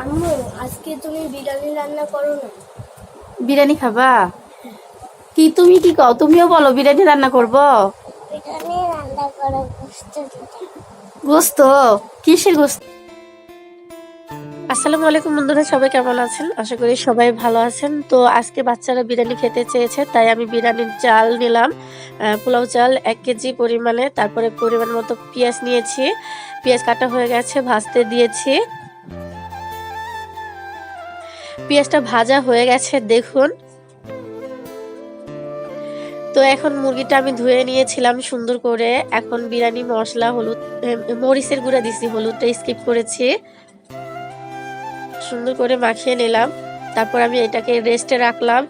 আম্মু আজকে তুমি বিরিয়ানি রান্না করো না বিরিয়ানি খাবা? কি তুমি কি কও? তুমিও বলো বিরিয়ানি রান্না করব? বিরিয়ানি রান্না করো বুঝতে গোস্ত? কিসের গোস্ত? আসসালামু আলাইকুম বন্ধুরা সবাই কেমন আছেন? আশা করি সবাই ভালো আছেন। তো আজকে বাচ্চারা বিরিয়ানি খেতে চেয়েছে তাই আমি বিরিয়ানির চাল নিলাম। পোলাও চাল এক কেজি পরিমাণে তারপরে পরিমাণ মতো পেঁয়াজ নিয়েছি। পেঁয়াজ কাটা হয়ে গেছে ভাজতে দিয়েছি। পেঁয়াজটা ভাজা হয়ে গেছে, দেখুন। তো এখন মুরগিটা আমি ধুয়ে নিয়েছিলাম সুন্দর করে। এখন বিরিয়ানি, মশলা, হলুদ মরিচের গুঁড়া দিছি, হলুদটা স্কিপ করেছি। সুন্দর করে মাখিয়ে নিলাম। তারপর আমি এটাকে রেস্টে রাখলাম।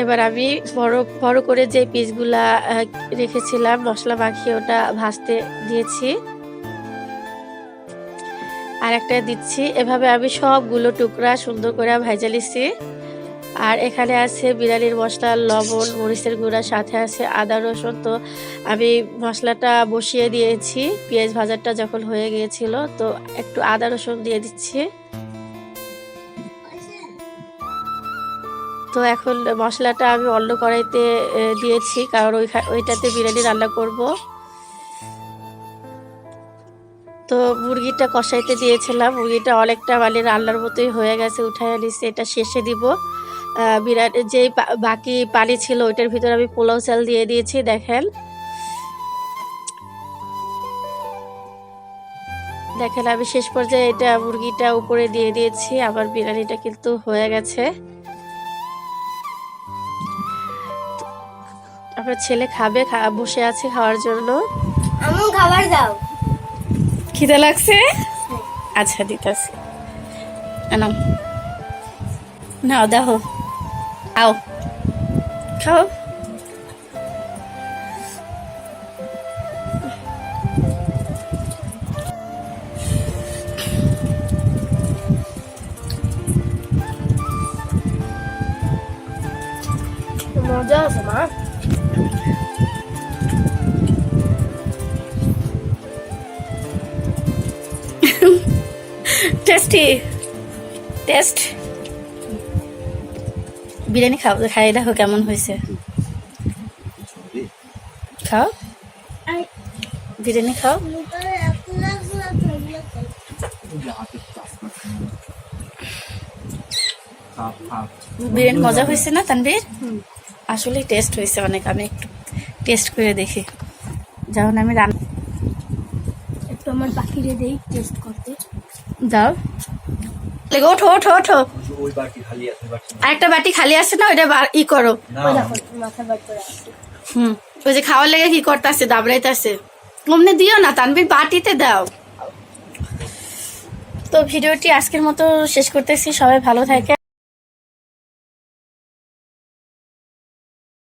এবার আমি বড় বড় করে যে পিসগুলা রেখেছিলাম, মশলা মাখিয়ে ওটা ভাজতে দিয়েছি। আর একটা দিচ্ছি। এভাবে আমি সবগুলো টুকরা সুন্দর করে ভাজা লিছি আর এখানে আছে বিরিয়ানির মশলা, লবণ, মরিচের গুঁড়া, সাথে আছে আদা, রসুন। তো আমি মশলাটা বসিয়ে দিয়েছি। পেঁয়াজ ভাজাটা যখন হয়ে গিয়েছিল, তো একটু আদা, রসুন দিয়ে দিচ্ছি। তো এখন মশলাটা আমি অন্য কড়াইতে দিয়েছি, কারণ ওই ওইটাতে বিরিয়ানি রান্না করব। তো মুরগিটা কষাইতে দিয়েছিলাম। মুরগিটা অনেকটা মানে রান্নার মতোই হয়ে গেছে উঠায় নিচ্ছে এটা শেষে দিব। বিরিয়ানি যে বাকি পানি ছিল ওইটার ভিতরে আমি পোলাও চাল দিয়ে দিয়েছি, দেখেন। দেখেন, আমি শেষ পর্যায়ে এটা মুরগিটা উপরে দিয়ে দিয়েছি। আমার বিরিয়ানিটা কিন্তু হয়ে গেছে। আপনার ছেলে খাবে বসে আছে খাওয়ার জন্য। খাবার দাও। খিদে লাগছে? আচ্ছা দিতেছি। নাও নাও দেখো আও। খাও। মজা আছে মা। টেস্টি টেস্ট বিরিয়ানি খাও খাই দেখো কেমন হয়েছে। খাও। বিরিয়ানি খাও। বিরিয়ানি মজা হয়েছে না তানবীর আসলে টেস্ট হয়েছে অনেক আমি একটু টেস্ট করে দেখি। যখন আমি রান্না একটু আমার পাখিরে দেই টেস্ট করতে। দাও লেগে ওঠো ওঠো ওঠো। ওই বাটি খালি আছে বাটি আরেকটা বাটি খালি আছে না। ওইটা ই করো হুম। ওই যে খাওয়ার লেগে কি করতেছে দাবড়াইতেছে। অমনে দিও না তানবীর বাটিতে দাও। তো ভিডিওটি আজকের মতো শেষ করতেছি সবাই ভালো থাকে